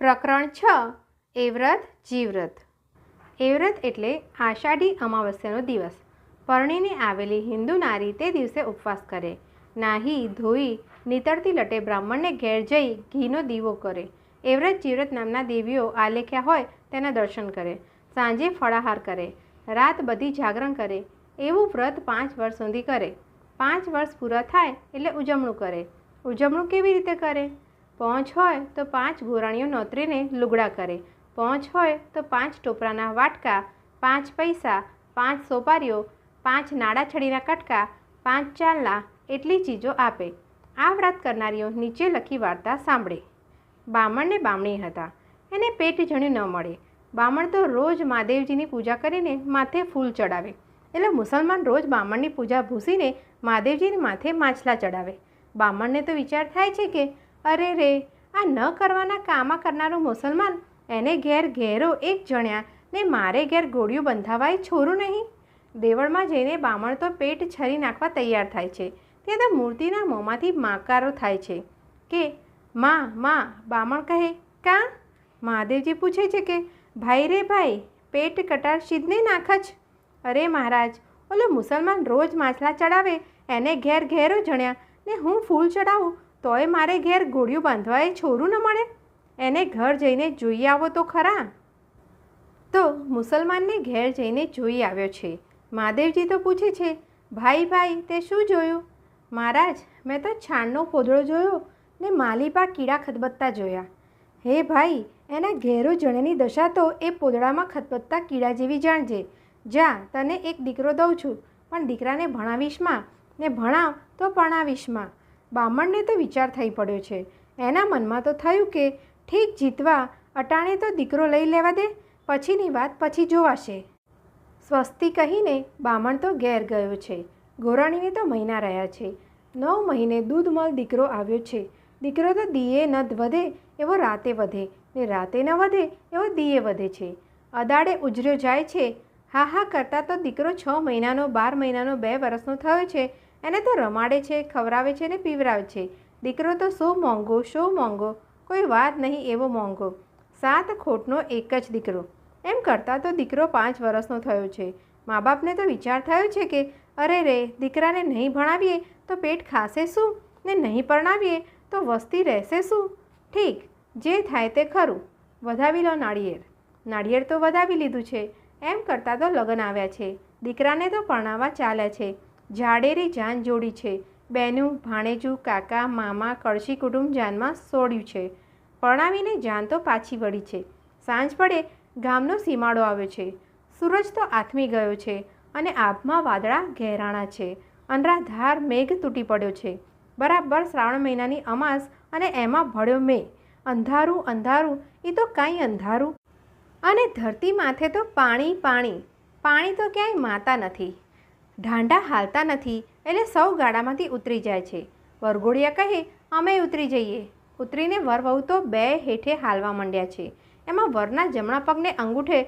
પ્રકરણ છ, એવ્રત, જીવ્રત. એવ્રત એટલે આષાઢી અમાવસ્યાનો દિવસ. પરણીને આવેલી હિન્દુ નારી તે દિવસે ઉપવાસ કરે. નાહી, ધોઈ, નીતરતી લટે બ્રાહ્મણને ઘેર જઈ ઘીનો દીવો કરે. એવ્રત, જીવ્રત નામના દેવીઓ આલેખ્યા હોય તેના દર્શન કરે. સાંજે ફળાહાર કરે. રાત બધી જાગરણ કરે. એવું વ્રત પાંચ વર્ષ સુધી કરે. પાંચ વર્ષ પૂરા થાય એટલે ઉજવણું કરે. ઉજવણું કેવી રીતે કરે? પહોંચ હોય તો પાંચ ગોરાણીઓ નોતરીને લુગડા કરે. પહોંચ હોય તો પાંચ ટોપરાના વાટકા, પાંચ પૈસા, પાંચ સોપારીઓ, પાંચ નાડા છડીના કટકા, પાંચ ચાલના એટલી ચીજો આપે. આ વ્રત કરનારીઓ નીચે લખી વાર્તા સાંભળે. બામણને બામણી હતા. એને પેટ જણ્યું ન મળે. બામણ તો રોજ મહાદેવજીની પૂજા કરીને માથે ફૂલ ચડાવે. એટલે મુસલમાન રોજ બામણની પૂજા ભૂસીને મહાદેવજીને માથે માછલા ચડાવે. બામણને તો વિચાર થાય છે કે અરે રે, આ ન કરવાના કામા કરનારો મુસલમાન? એને ઘેર ઘેરો એક જણ્યા ને મારે ઘેર ગોળીઓ બંધાવાય છોરું નહીં? દેવળમાં જઈને બામણ તો પેટ છરી નાખવા તૈયાર થાય છે. ત્યાં તો મૂર્તિના મોંમાંથી માકારો થાય છે. કે, માં માં, બામણ કહે, કા? મહાદેવજી પૂછે છે કે, ભાઈ રે ભાઈ, પેટ કટાર શીદને નાખજ અરે મહારાજ, ઓલો મુસલમાન રોજ માછલા ચડાવે, એને ઘેર ઘેરો જણ્યા ને હું ફૂલ ચડાવું તોય મારે ઘેર ગોળીઓ બાંધવાય છોરું ન મળે? એને ઘર જઈને જોઈ આવો તો ખરા. તો મુસલમાનને ઘેર જઈને જોઈ આવ્યો છે. મહાદેવજી તો પૂછે છે, ભાઈ ભાઈ, તે શું જોયું? મહારાજ, મેં તો છાણનો પોદળો જોયો ને માલીપા કીડા ખદબત્તા જોયા. હે ભાઈ, એના ઘેરો જણેની દશા તો એ પોદળામાં ખદબત્તા કીડા જેવી જાણજે. જા, તને એક દીકરો દઉં છું. પણ દીકરાને ભણાવીશમાં ને ભણાવ તો પરણાવીશમાં બામણને તો વિચાર થઈ પડ્યો છે. એના મનમાં તો થયું કે ઠીક જીતવા અટાણે તો દીકરો લઈ લેવા દે, પછીની વાત પછી જોવાશે. સ્વસ્તિ કહીને બામણ તો ઘેર ગયો છે. ગોરાણીને તો મહિના રહ્યા છે. નવ મહિને દૂધમલ દીકરો આવ્યો છે. દીકરો તો દીએ ન વધે, એવો રાતે વધે, ને રાતે ન વધે, એવો દીએ વધે છે. અદાડે ઉજર્યો જાય છે. હા હા કરતાં તો દીકરો છ મહિનાનો, બાર મહિનાનો, બે વર્ષનો થયો છે. એને તો રમાડે છે, ખવડાવે છે ને પીવરાવે છે. દીકરો તો શું મોંઘો શું મોંઘો, કોઈ વાત નહીં એવો મોંઘો. સાત ખોટનો એક જ દીકરો. એમ કરતાં તો દીકરો પાંચ વર્ષનો થયો છે. મા બાપને તો વિચાર થયો છે કે, અરે રે, દીકરાને નહીં ભણાવીએ તો પેટ ખાશે શું? ને નહીં પરણાવીએ તો વસ્તી રહેશે શું? ઠીક, જે થાય તે ખરું. વધાવી લો નાળિયેર. નાળિયેર તો વધાવી લીધું છે. એમ કરતાં તો લગ્ન આવ્યા છે. દીકરાને તો પરણાવવા ચાલ્યા છે. જાડેરી જાન જોડી છે. બેનું ભાણેજું, કાકા, મામા, કળશી કુટુંબ જાનમાં સોડ્યું છે. પરણાવીને જાન તો પાછી વળી છે. સાંજ પડે ગામનો સીમાડો આવ્યો છે. સૂરજ તો આથમી ગયો છે અને આભમાં વાદળા ઘેરાણા છે. અનરાધાર મેઘ તૂટી પડ્યો છે. બરાબર શ્રાવણ મહિનાની અમાસ અને એમાં ભળ્યો મેં અંધારું અંધારું એ તો કાંઈ અંધારું. અને ધરતી માથે તો પાણી પાણી. પાણી તો ક્યાંય માતા નથી. ઢાંડા હાલતા નથી એટલે સૌ ગાડામાંથી ઉતરી જાય છે. વરઘોડિયા કહે, અમે ઉતરી જઈએ. ઉતરીને વર વહુ તો બે હેઠે હાલવા માંડ્યા છે. એમાં વરના જમણા પગને અંગૂઠે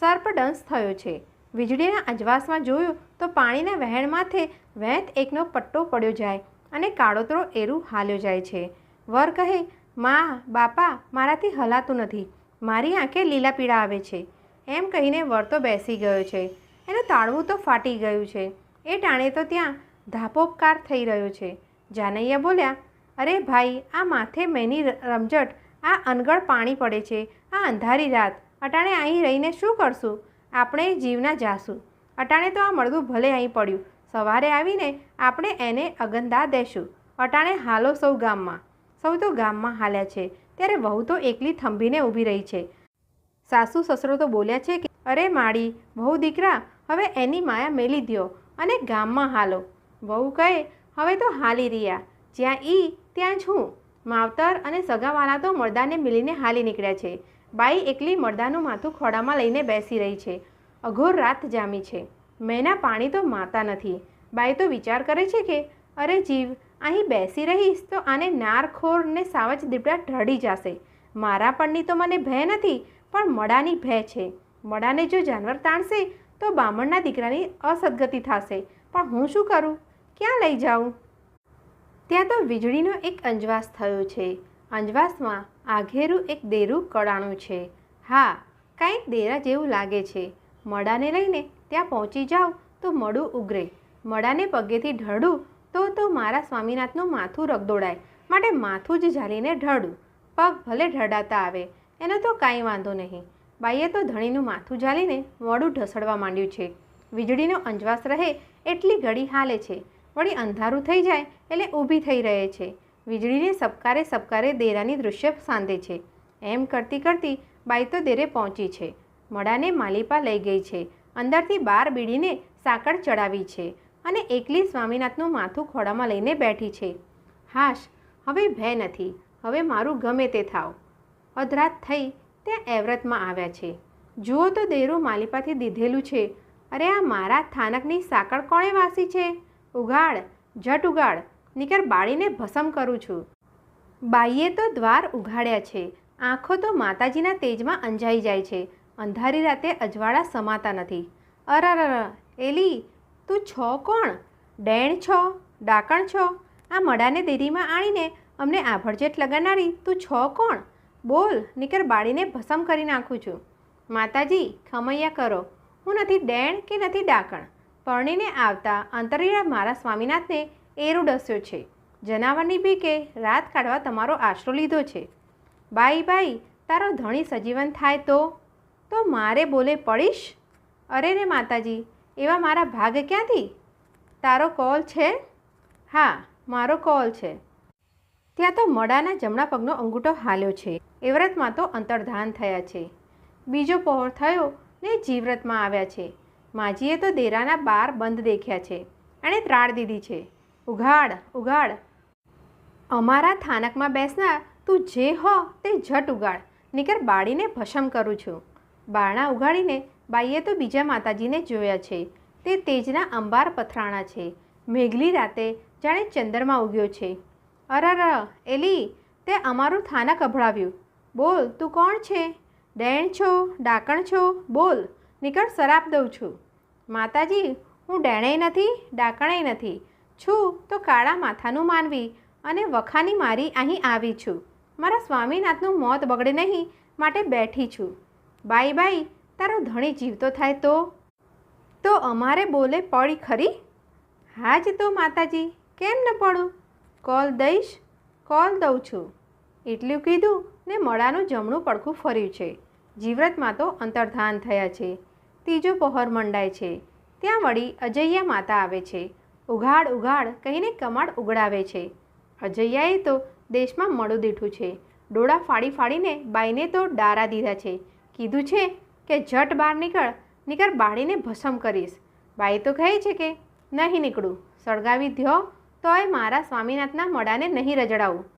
સર્પદંશ થયો છે. વીજળીના અજવાસમાં જોયું તો પાણીના વહેણ માથે વેંત એકનો પટ્ટો પડ્યો જાય અને કાળોતરો એરું હાલ્યો જાય છે. વર કહે, મા, બાપા, મારાથી હલાતું નથી. મારી આંખે લીલા પીળા આવે છે. એમ કહીને વર તો બેસી ગયો છે. એનું તાળવું તો ફાટી ગયું છે. એ ટાણે તો ત્યાં ધાપોપકાર થઈ રહ્યો છે. જાનૈયા બોલ્યા, અરે ભાઈ, આ માથે મેની રમઝટ, આ અનગળ પાણી પડે છે. આ અંધારી રાત. અટાણે અહીં રહીને શું કરશું? આપણે જીવના જાશું. અટાણે તો આ મળદું ભલે અહીં પડ્યું. સવારે આવીને આપણે એને અગંદા દેશું. અટાણે, હાલો સૌ ગામમાં. સૌ તો ગામમાં હાલ્યા છે. ત્યારે વહુ તો એકલી થંભીને ઊભી રહી છે. સાસુ, સસરો તો બોલ્યા છે કે, અરે માળી વહુ દીકરા હવે એની માયા મેલી દ્યો અને ગામમાં હાલો. વહુ કહે, હવે તો હાલી રહ્યા. જ્યાં ઈ, ત્યાં છું માવતર અને સગાવાળા તો મરદાને મિલીને હાલી નીકળ્યા છે. બાઈ એકલી મરદાનું માથું ખોડામાં લઈને બેસી રહી છે. અઘોર રાત જામી છે. મેના પાણી તો માતા નથી. બાઈ તો વિચાર કરે છે કે, અરે જીવ, અહીં બેસી રહીશ તો આને નારખોર ને સાવજ દીપડા ઢળી જશે. મારા પણની તો મને ભય નથી, પણ મડાની ભય છે. મડાને જો જાનવર તાણશે તો બામણના દીકરાની અસદગતિ થશે. પણ હું શું કરું? ક્યાં લઈ જાઉં? ત્યાં તો વીજળીનો એક અંજવાસ થયો છે. અંજવાસમાં આઘેરું એક દેરું કડાણું છે. હા, કાંઈક દેરા જેવું લાગે છે. મડાને લઈને ત્યાં પહોંચી જાઉં તો મડું ઉગરે. મડાને પગેથી ઢળું તો તો મારા સ્વામીનાથનું માથું રગદોડાય. માટે માથું જ ઝાલીને ઢળું. પગ ભલે ઢળાતા આવે, એનો તો કાંઈ વાંધો નહીં. બાઈએ તો ધણીનું માથું ઝાલીને મોડું ઢસડવા માંડ્યું છે. વીજળીનો અંજવાસ રહે એટલી ઘડી હાલે છે. વળી અંધારું થઈ જાય એટલે ઊભી થઈ રહે છે. વીજળીને સબકારે સબકારે દેરાની દૃશ્ય સાંધે છે. એમ કરતી કરતી બાઈ તો દેરે પહોંચી છે. મડાને માલિપા લઈ ગઈ છે. અંદરથી બાર બીડીને સાંકળ ચડાવી છે અને એકલી સ્વામીનાથનું માથું ખોડામાં લઈને બેઠી છે. હાશ, હવે ભય નથી. હવે મારું ગમે તે થાવ. અધરાત થઈ ત્યાં એવરતમાં આવ્યા છે. જુઓ તો દેરું માલિપાથી દીધેલું છે. અરે આ મારા થાનકની સાંકળ કોણે વાસી છે? ઉગાડ જટ ઉગાડ નીકર બાળીને ભસમ કરું છું. બાઈએ તો દ્વાર ઉઘાડ્યા છે. આંખો તો માતાજીના તેજમાં અંજાઈ જાય છે. અંધારી રાતે અજવાળા સમાતા નથી. અરર એલી, તું છો કોણ? ડેણ છો? ડાકણ છો? આ મડાને દેરીમાં આણીને અમને આભળજેટ લગાડનારી તું છો કોણ? બોલ, નીકર બાળીને ભસમ કરી નાખું છું. માતાજી, ખમૈયા કરો. હું નથી ડેણ કે નથી ડાકણ. પરણીને આવતા અંતરિયા મારા સ્વામીનાથને એરું ડસ્યો છે. જનાવરની બીકે રાત કાઢવા તમારો આશરો લીધો છે. બાઈ બાઈ, તારો ધણી સજીવન થાય તો? તો મારે બોલે પડીશ? અરે રે માતાજી, એવા મારા ભાગ ક્યાંથી? તારો કોલ છે? હા, મારો કોલ છે. ત્યાં તો મડાના જમણા પગનો અંગૂઠો હાલ્યો છે. એવ્રતમાં તો અંતર્ધાન થયા છે. બીજો પહોર થયો ને જીવ્રતમાં આવ્યા છે. માજીએ તો દેરાના બાર બંધ દેખ્યા છે એણે ત્રાળ દીધી છે. ઉઘાડ ઉઘાડ. અમારા થાનકમાં બેસનાર તું જે હો તે ઝટ ઉગાડ નીકર બાળીને ભસમ કરું છું. બારણા ઉગાડીને બાઈએ તો બીજા માતાજીને જોયા છે. તે તેજના અંબાર પથરાણા છે. મેઘલી રાતે જાણે ચંદ્રમાં ઉગ્યો છે. અરર, એલી, તે અમારું થાનક અભળાવ્યું બોલ, તું કોણ છે? ડેણ છો? ડાકણ છો? બોલ નીકળ શરાપ દઉં છું. માતાજી, હું ડેણેય નથી, ડાકણેય નથી. છું તો કાળા માથાનું માનવી અને વખાની મારી અહીં આવી છું. મારા સ્વામીનાથનું મોત બગડે નહીં માટે બેઠી છું. બાય બાઈ, તારો ધણી જીવતો થાય તો? તો અમારે બોલે પડી ખરી? હા જ તો માતાજી, કેમ ન પડું? કોલ દઈશ, કોલ દઉં છું. એટલું કીધું ને મળાનું જમણું પડખું ફર્યું છે. જીવ્રતમાં તો અંતર્ધાન થયા છે. ત્રીજો પહોર મંડાય છે. ત્યાં વળી અજૈયા માતા આવે છે. ઉઘાડ ઉઘાડ કહીને કમાડ ઉગડાવે છે. અજૈયાએ તો દેશમાં મળું દીઠું છે. ડોળા ફાડી ફાડીને બાઈને તો ડારા દીધા છે. કીધું છે કે જટ બહાર નીકળ નીકળ બાળીને ભસમ કરીશ. બાઈ તો કહે છે કે, નહીં નીકળું. સળગાવી દ્યો, તોય મારા સ્વામીનાથના મડાને નહીં રજડાવું.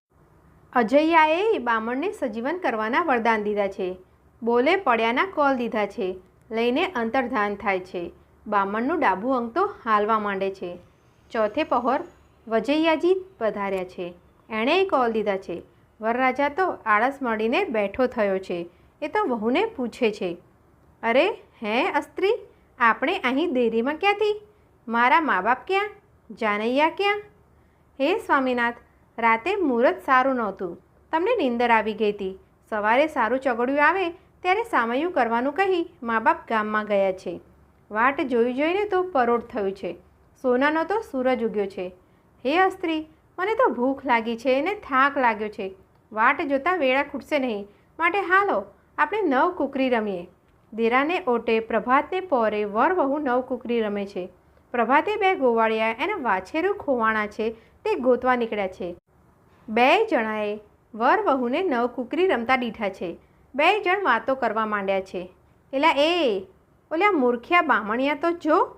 અજૈયાએ બામણને સજીવન કરવાના વરદાન દીધા છે. બોલે પડ્યાના કોલ દીધા છે. લઈને અંતર્ધાન થાય છે. બામણનું ડાબું અંગ તો હાલવા માંડે છે. ચોથે પહોર વજૈયાજી પધાર્યા છે. એણે કોલ દીધા છે. વરરાજા તો આળસ મળીને બેઠો થયો છે. એ તો વહુને પૂછે છે. અરે, હે અસ્ત્રી, આપણે અહીં દેરીમાં ક્યાંથી? મારા મા બાપ ક્યાં? જાનૈયા ક્યાં? હે સ્વામીનાથ રાતે મુહૂર્ત સારું નહોતું. તમને નીંદર આવી ગઈ હતી. સવારે સારું ચગડ્યું આવે ત્યારે સામયું કરવાનું કહી મા બાપ ગામમાં ગયા છે. વાટ જોઈ જોઈને તો પરોઢ થયું છે. સોનાનો તો સૂરજ ઉગ્યો છે. હે અસ્ત્રી, મને તો ભૂખ લાગી છે અને થાક લાગ્યો છે. વાટ જોતાં વેળા ખૂટશે નહીં. માટે હાલો, આપણે નવ કુકરી રમીએ. દેરાને ઓટે પ્રભાતને પોરે વર વહુ નવ કુકરી રમે છે. પ્રભાતે બે ગોવાળિયા એના વાછેરું ખોવાણા છે તે ગોતવા નીકળ્યા છે. બે જણાએ વર વહુને નવ કુકરી રમતા દીઠા છે. બે જણ વાતો કરવા માંડ્યા છે. એલા, એ, ઓલા મૂર્ખ્યા બામણિયા તો જો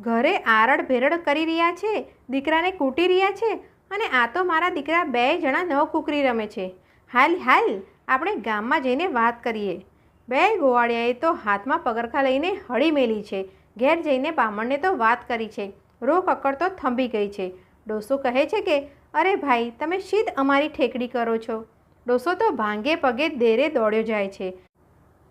ઘરે આરડ ભેરડ કરી રહ્યા છે, દીકરાને કૂટી રહ્યા છે, અને આ તો મારા દીકરા બે જણા નવ કુકરી રમે છે. હાલ હાલ, આપણે ગામમાં જઈને વાત કરીએ. બે ગોવાળિયાએ તો હાથમાં પગરખા લઈને હળી મેલી છે. ઘેર જઈને બામણને તો વાત કરી છે. રો કકડ તો થંભી ગઈ છે. ડોસો કહે છે કે અરે ભાઈ, તમે સીધ અમારી ઠેકડી કરો છો. ડોસો તો ભાંગે પગે દેરે દોડ્યો જાય છે.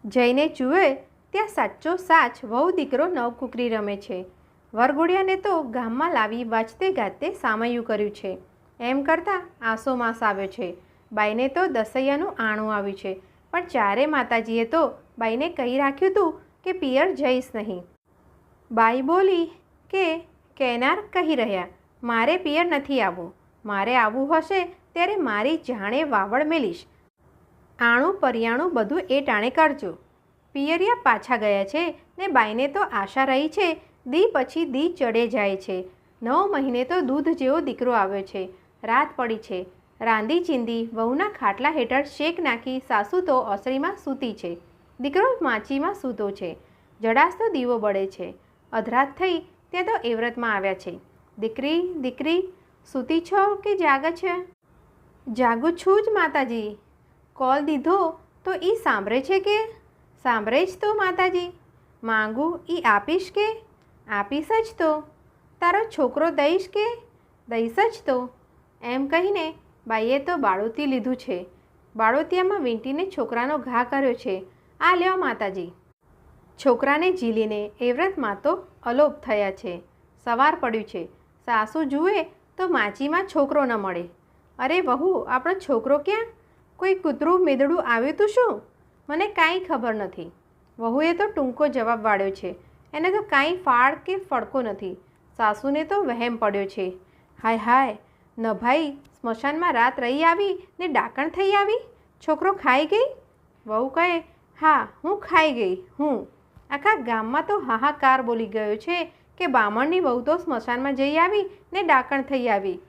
જઈને જુએ ત્યાં સાચો સાચ વહુ દીકરો નવકુકરી રમે છે. વરઘોડિયાને તો ગામમાં લાવી વાંચતે ગાતે સામયું કર્યું છે. એમ કરતાં આસો માસ આવ્યો છે. બાઈને તો દસૈયાનું આણું આવ્યું છે. પણ ચારે માતાજીએ તો બાઈને કહી રાખ્યું હતું કે પિયર જઈશ નહીં. બાઈ બોલી કે, કેનાર કહી રહ્યા. મારે પિયર નથી આવવું. મારે આવવું હશે ત્યારે મારી જાણે વાવડ મેલીશ. આણું પરિયાણું બધું એ ટાણે કરજો પિયરિયા પાછા ગયા છે ને બાઈને તો આશા રહી છે, દી પછી દી ચડે જાય છે. નવ મહિને તો દૂધ જેવો દીકરો આવ્યો છે. રાત પડી છે. રાંધી ચીંધી વહુના ખાટલા હેઠળ શેક નાખી સાસુ તો ઓસરીમાં સૂતી છે. દીકરો માચીમાં સૂતો છે. જડાસતો દીવો બળે છે. અધરાત થઈ ત્યાં તો એવ્રતમાં આવ્યા છે. દીકરી દીકરી સૂતી છો કે જાગ છે? જાગું છું જ, માતાજી. કોલ દીધો તો એ સાંભળે છે કે? સાંભળે જ તો, માતાજી. માંગું એ આપીશ કે? આપીશ જ તો. તારો છોકરો દઈશ કે? દઈશ જ તો. એમ કહીને બાઈએ તો બાળોતી લીધું છે. બાળોતિયામાં વીંટીને છોકરાનો ઘા કર્યો છે. આ લ્યો, માતાજી. છોકરાને ઝીલીને એવ્રતમાં તો અલોપ થયા છે. સવાર પડ્યું છે. સાસુ જુએ તો માચીમાં છોકરો ન મળે. અરે વહુ, આપણો છોકરો ક્યાં? કોઈ કૂતરું મેદડું આવ્યું તું શું? મને કાંઈ ખબર નથી. વહુએ તો ટૂંકો જવાબ વાળ્યો છે. એને તો કાંઈ ફાળ કે ફડકો નથી. સાસુને તો વહેમ પડ્યો છે. હાય હાય, ન ભાઈ, સ્મશાનમાં રાત રહી આવી ને ડાકણ થઈ આવી? છોકરો ખાઈ ગઈ? વહુ કહે, હા, હું ખાઈ ગઈ, હું. આખા ગામમાં તો હાહાકાર બોલી ગયો છે. કે બામણની વહુ તો સ્મશાનમાં જઈ આવી ને ડાકણ થઈ આવી.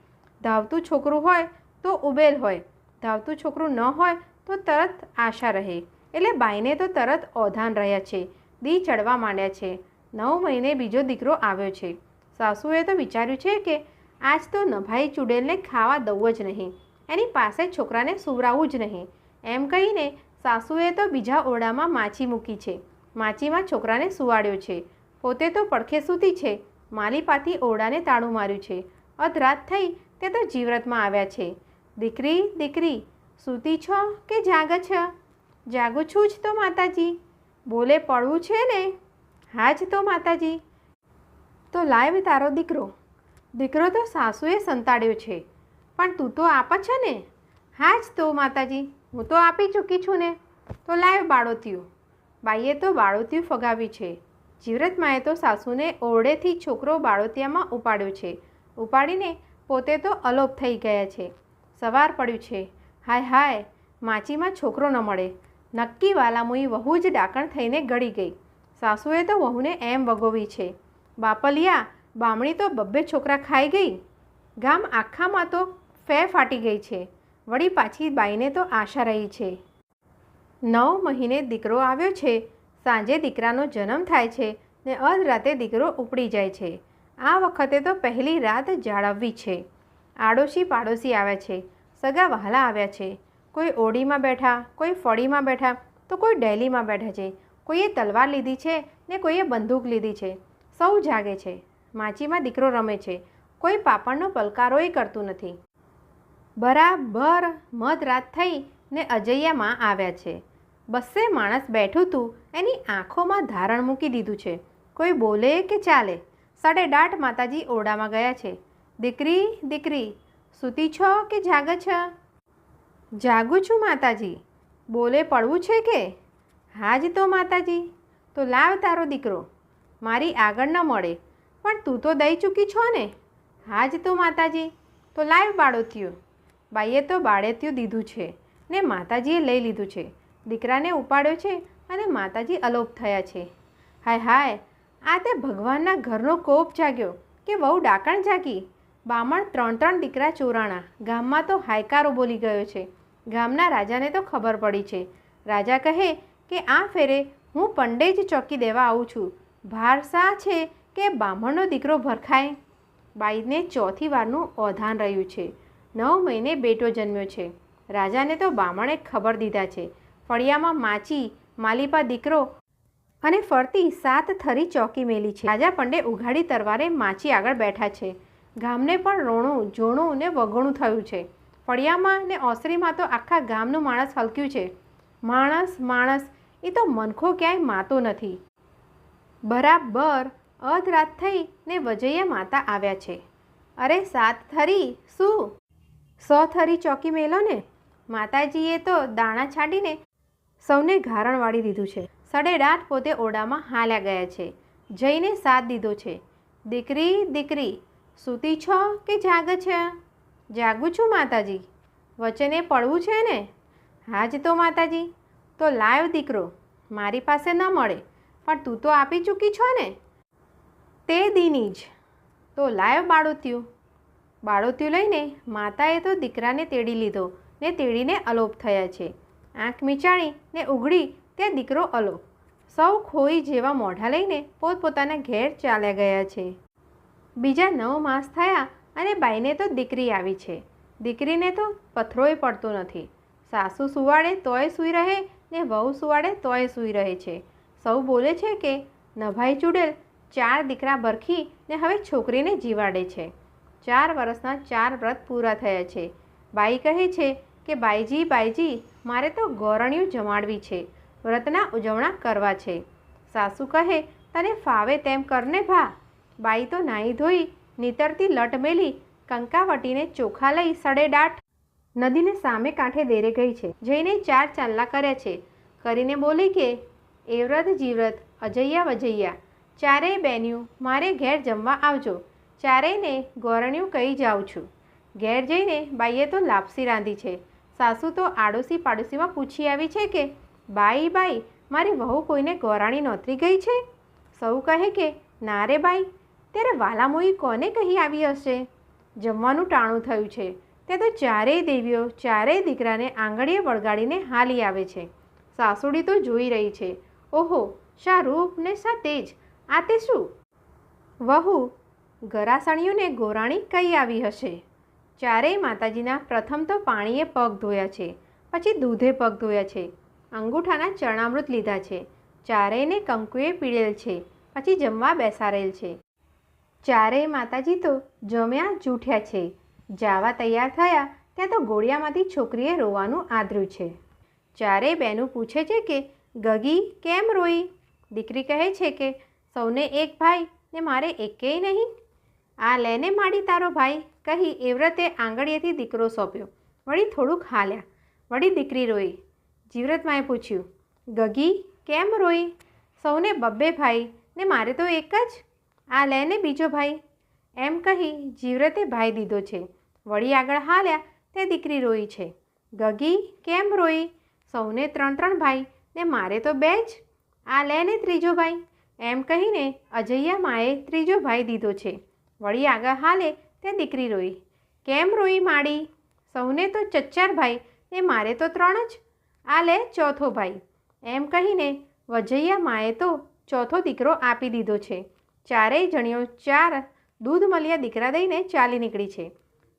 ધાવતું છોકરું હોય તો ઉબેલ હોય. ધાવતું છોકરું ન હોય તો તરત આશા રહે. એટલે બાઈને તો તરત ઓધાન રહ્યા છે. દી ચડવા માંડ્યા છે. નવ મહિને બીજો દીકરો આવ્યો છે. સાસુએ તો વિચાર્યું છે કે આજ તો નભાઈ ચૂડેલને ખાવા દઉં જ નહીં. એની પાસે છોકરાને સુવરાવવું જ નહીં. એમ કહીને સાસુએ તો બીજા ઓરડામાં માછી મૂકી છે. માછીમાં છોકરાને સુવાડ્યો છે. પોતે તો પડખે સૂતી છે. માલીપાથી ઓરડાને તાળું માર્યું છે. અધરાત થઈ તે તો જીવ્રતમાં આવ્યા છે. દીકરી દીકરી, સૂતી છો કે જાગ છ? જાગું છું જ તો માતાજી. બોલે પડવું છે ને? હા જ તો માતાજી. તો લાવ તારો દીકરો. દીકરો તો સાસુએ સંતાડ્યો છે. પણ તું તો આપ છે ને? હા જ તો માતાજી. હું તો આપી ચૂકી છું ને. તો લાવ બાળોતિયું બાઈએ તો બાળોતિયું ફગાવી છે. જીવ્રતમાએ તો સાસુને ઓરડેથી છોકરો બાળોતિયામાં ઉપાડ્યો છે. ઉપાડીને પોતે તો અલોપ થઈ ગયા છે. સવાર પડ્યું છે. હાય હાય, માચીમાં છોકરો ન મળે. નક્કી વાલામુઈ વહુ જ ડાકણ થઈને ગળી ગઈ. સાસુએ તો વહુને એમ વગોવી છે. બાપલિયા, બામણી તો બબ્બે છોકરા ખાઈ ગઈ? ગામ આખામાં તો ફે ફાટી ગઈ છે. વળી પાછી બાઈને તો આશા રહી છે. નવ મહિને દીકરો આવ્યો છે. સાંજે દીકરાનો જન્મ થાય છે ને અધરાતે દીકરો ઉપડી જાય છે. આ વખતે તો પહેલી રાત જાળવવી છે. આડોશી પાડોશી આવ્યા છે. સગા વહાલા આવ્યા છે. કોઈ ઓડીમાં બેઠા, કોઈ ફળીમાં બેઠા, તો કોઈ ડેલીમાં બેઠા છે. કોઈએ તલવાર લીધી છે ને કોઈએ બંદૂક લીધી છે. સૌ જાગે છે. માચીમાં દીકરો રમે છે. કોઈ પાપણનો પલકારોય કરતું નથી. બરાબર મધરાત થઈ ને અજૈયામાં આવ્યા છે. બસે માણસ બેઠું તું એની આંખોમાં ધારણ મૂકી દીધું છે. કોઈ બોલે કે ચાલે? સાડે દાટ માતાજી ઓરડામાં ગયા છે. દીકરી દીકરી, સૂતી છો કે જાગ છ? જાગું છું માતાજી. બોલે પડવું છે કે? હા જ તો માતાજી. તો લાવ તારો દીકરો. મારી આગળ ન મળે. પણ તું તો દઈ ચૂકી છો ને? હા જ તો માતાજી. તો લાવ બાળોતિયું બાઈએ તો બાળેતિયું દીધું છે ને માતાજીએ લઈ લીધું છે. દીકરાને ઉપાડ્યો છે અને માતાજી અલોપ થયા છે. હાય હાય, આ તે ભગવાનના ઘરનો કોપ જાગ્યો કે બહુ ડાકણ જાગી? બામણ ત્રણ ત્રણ દીકરા ચોરાણા, ગામમાં તો હાયકારો બોલી ગયો છે. ગામના રાજાને તો ખબર પડી છે. રાજા કહે કે આ ફેરે હું પંડે જ ચોકી દેવા આવું છું. ભાર શા છે કે બામણનો દીકરો ભરખાય? બાઈને ચોથી વારનું ઓધાન રહ્યું છે. નવ મહિને બેટો જન્મ્યો છે. રાજાને તો બામણે ખબર દીધા છે. ફળિયામાં માચી, માલિપા દીકરો અને ફરતી સાત થરી ચોકી મેલી છે. રાજા પંડે ઉઘાડી તરવારે માચી આગળ બેઠા છે. ગામને પણ રોણું, જોણું ને વગોણું થયું છે. ફળિયામાં ને ઓસરીમાં તો આખા ગામનું માણસ હલક્યું છે. માણસ માણસ એ તો મનખો ક્યાંય માતો નથી. બરાબર અધરાત થઈ ને વજૈયા માતા આવ્યા છે. અરે સાત થરી, શું? સો થરી ચોકી મેલો ને? માતાજીએ તો દાણા છાંટીને સૌને ઘારણ વાળી દીધું છે. સડેડાટ પોતે ઓરડામાં હાલ્યા ગયા છે. જઈને સાથ દીધો છે. દીકરી દીકરી, સૂતી છો કે જાગ છે? જાગું છું માતાજી. વચને પડવું છે ને? હા જ તો માતાજી. તો લાવ દીકરો. મારી પાસે ન મળે. પણ તું તો આપી ચૂકી છો ને? તે દીની જ. તો લાવ બાળોત્યું. બાળોત્યું લઈને માતાએ તો દીકરાને તેડી લીધો ને તેડીને અલોપ થયા છે. આંખ મીચાણી ને ઉઘડી ત્યાં દીકરો અલો. સૌ ખોઈ જેવા મોઢા લઈને પોતપોતાના ઘેર ચાલ્યા ગયા છે. બીજા નવ માસ થયા અને બાઈને તો દીકરી આવી છે. દીકરીને તો પથરોય પડતો નથી. સાસુ સુવાડે તોય સૂઈ રહે ને વહુ સુવાડે તોય સૂઈ રહે છે. સૌ બોલે છે કે, નભાઈ ચૂડેલ, ચાર દીકરા બરખી ને હવે છોકરીને જીવાડે છે. ચાર વર્ષના ચાર વ્રત પૂરા થયા છે. બાઈ કહે છે કે, બાઈજી બાઈજી મારે તો ગોરણિયું જમાડવી છે, વ્રતના ઉજવણા કરવા છે. સાસુ કહે, તને ફાવે તેમ કરને ભા. બાઈ તો નાહી ધોઈ, નીતરતી લટ મેલી કંકાવટીને ચોખા લઈ સડેડાટ નદીને સામે કાંઠે દેરે ગઈ છે, જઈને ચાર ચાંદલા કર્યા છે. કરીને બોલી કે, એ વ્રત જીવ્રત અજૈયા વજૈયા. ચારેય બેન્યું મારે ઘેર જમવા આવજો. ચારેયને ગોરણિયું કહી જાઉં છું. ઘેર જઈને બાઈએ તો લાપસી રાંધી છે. સાસુ તો આડોશી પાડોશીમાં પૂછી આવી છે કે, બાઈ બાઈ, મારી વહુ કોઈને ગોરાણી નોતરી ગઈ છે? સૌ કહે કે, ના રે બાઈ, ત્યારે વાલામોઈ કોને કહી આવી હશે? જમવાનું ટાણું થયું છે. તે તો ચારેય દેવીઓ, ચારેય દીકરાને આંગળીએ વળગાડીને હાલી આવે છે. સાસુડી તો જોઈ રહી છે. ઓહો શા રૂપ ને શા તેજ આ તે શું? વહુ, ગરાસણીઓને ગોરાણી કઈ આવી હશે. ચારેય માતાજીના પ્રથમ તો પાણીએ પગ ધોયા છે, પછી દૂધે પગ ધોયા છે, અંગૂઠાના ચરણામૃત લીધા છે, ચારેયને કંકુએ પીડેલ છે, પછી જમવા બેસારેલ છે. ચારેય માતાજી તો જમ્યા જૂઠ્યા છે, જાવા તૈયાર થયા ત્યાં તો ગોળિયામાંથી છોકરીએ રોવાનું આદર્યું છે. ચારેય બહેનું પૂછે છે કે, ગગી, કેમ રોઈ? દીકરી કહે છે કે, સૌને એક ભાઈ ને મારે એકેય નહીં. આ લેને માડી તારો ભાઈ? કહી એવ્રતે આંગળીએથી દીકરો સોંપ્યો. વળી થોડુંક હાલ્યા. વળી દીકરી રોઈ. જીવ્રતમાએ પૂછ્યું, ગગી, કેમ રોઈ? સૌને બબ્બે ભાઈ ને મારે તો એક જ? આ લે ને બીજો ભાઈ. એમ કહી જીવ્રતે ભાઈ દીધો છે. વળી આગળ હાલ્યા, તે દીકરી રોઈ છે. ગગી, કેમ રોઈ? સૌને ત્રણ ત્રણ ભાઈ ને મારે તો બે જ? આ લે ને ત્રીજો ભાઈ. એમ કહીને અજૈયા માએ ત્રીજો ભાઈ દીધો છે. વળી આગળ હાલે તે દીકરી રોઈ. કેમ રોઈ માડી? સૌને તો ચચ્ચાર ભાઈ ને મારે તો ત્રણ જ. આ લે ચોથો ભાઈ. એમ કહીને વજૈયા માએ તો ચોથો દીકરો આપી દીધો છે. ચારેય જણીઓ ચાર દૂધ મળ્યા દીકરા દઈને ચાલી નીકળી છે.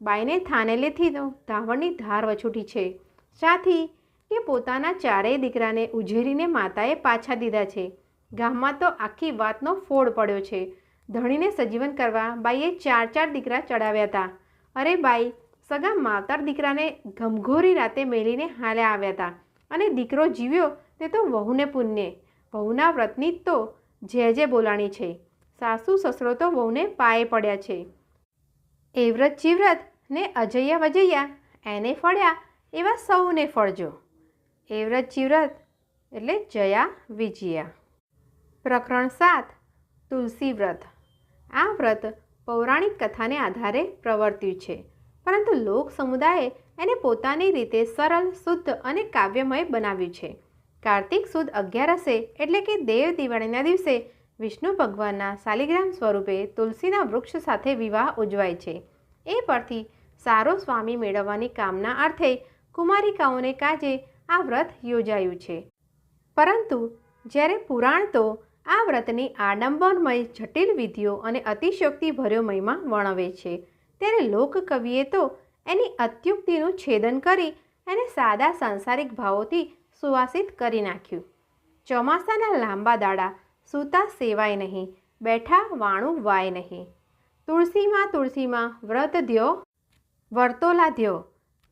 બાઈને થાનેલેથી ધાવણની ધાર વછૂટી છે. સાથી કે પોતાના ચારેય દીકરાને ઉજેરીને માતાએ પાછા દીધા છે. ગામમાં તો આખી વાતનો ફોડ પડ્યો છે. ધણીને સજીવન કરવા બાઈએ ચાર ચાર દીકરા ચડાવ્યા હતા. અરે બાઈ, સગા માવતર દીકરાને ઘમઘોરી રાતે મેલીને હાલ્યા આવ્યા હતા અને દીકરો જીવ્યો તે તો વહુને પુણ્ય. વહુના વ્રતની તો જે જે બોલાણી છે. સાસુ સસરો તો વહુને પાયે પડ્યા છે. એ વ્રત જીવ્રત ને અજૈયા વજૈયા એને ફળ્યા એવા સૌને ફળજો. એ વ્રત જીવ્રત એટલે જયા વિજયા. પ્રકરણ સાત, તુલસી વ્રત. આ વ્રત પૌરાણિક કથાને આધારે પ્રવર્ત્યું છે. પરંતુ લોક સમુદાયે એને પોતાની રીતે સરળ, શુદ્ધ અને કાવ્યમય બનાવ્યું છે. કાર્તિક સુદ અગિયારસે એટલે કે દેવ દિવાળીના દિવસે વિષ્ણુ ભગવાનના શાલિગ્રામ સ્વરૂપે તુલસીના વૃક્ષ સાથે વિવાહ ઉજવાય છે. એ પરથી સારો સ્વામી મેળવવાની કામના અર્થે કુમારિકાઓને કાજે આ વ્રત યોજાયું છે. પરંતુ જ્યારે પુરાણ તો આ વ્રતની આડંબરમય જટિલ વિધિઓ અને અતિશયોક્તિભર્યો મહિમા વર્ણવે છે. ત્યારે લોકકવિએ તો એની અત્યુક્તિનું છેદન કરી એને સાદા સાંસારિક ભાવોથી સુવાસિત કરી નાખ્યું. ચોમાસાના લાંબા દાડા સૂતા સેવાય નહીં, બેઠા વાણું વાય નહીં. તુલસીમાં તુલસીમાં વ્રત દ્યો, વર્તોલા દ્યો.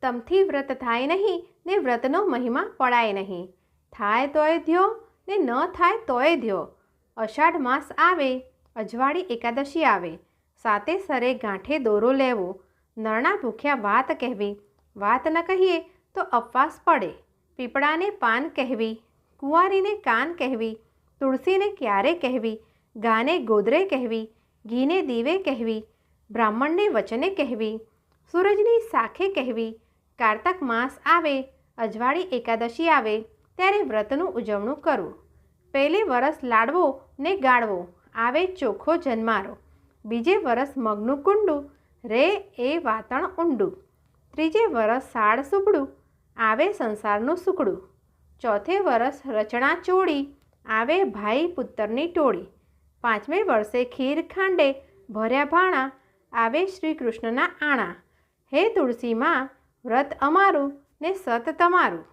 તમથી વ્રત થાય નહીં, ને વ્રતનો મહિમા પડાય નહીં. થાય તોય દ્યો, ને ન થાય તોય દ્યો. અષાઢ માસ આવે, અજવાળી એકાદશી આવે. સાતે સરે ગાંઠે દોરો લેવો. નરણા ભૂખ્યા વાત કહેવી. વાત ન કહીએ તો અપવાસ પડે. પીપળાને પાન કહેવી. કુંવારીને કાન કહેવી. તુલસીને ક્યારે કહેવી? ગાને ગોદરે કહેવી. ઘીને દીવે કહેવી. બ્રાહ્મણને વચને કહેવી. સૂરજની સાખે કહેવી. કારતક માસ આવે, અજવાળી એકાદશી આવે, ત્યારે વ્રતનું ઉજવણું કરવું પહેલે વરસ લાડવો ને ગાળવો. આવે ચોખ્ખો જન્મારો. બીજે વરસ મગનું કુંડું, રે એ વાતણ ઊંડું. ત્રીજે વરસ સાડ સુપડું આવે સંસારનું સુકડું. ચોથે વરસ રચણા ચોળી, આવે ભાઈ પુત્રની ટોળી. પાંચમે વર્ષે ખીર ખાંડે ભર્યા ભાણા, આવે શ્રી કૃષ્ણના આણા. હે તુલસીમાં વ્રત અમારું ને સત તમારું.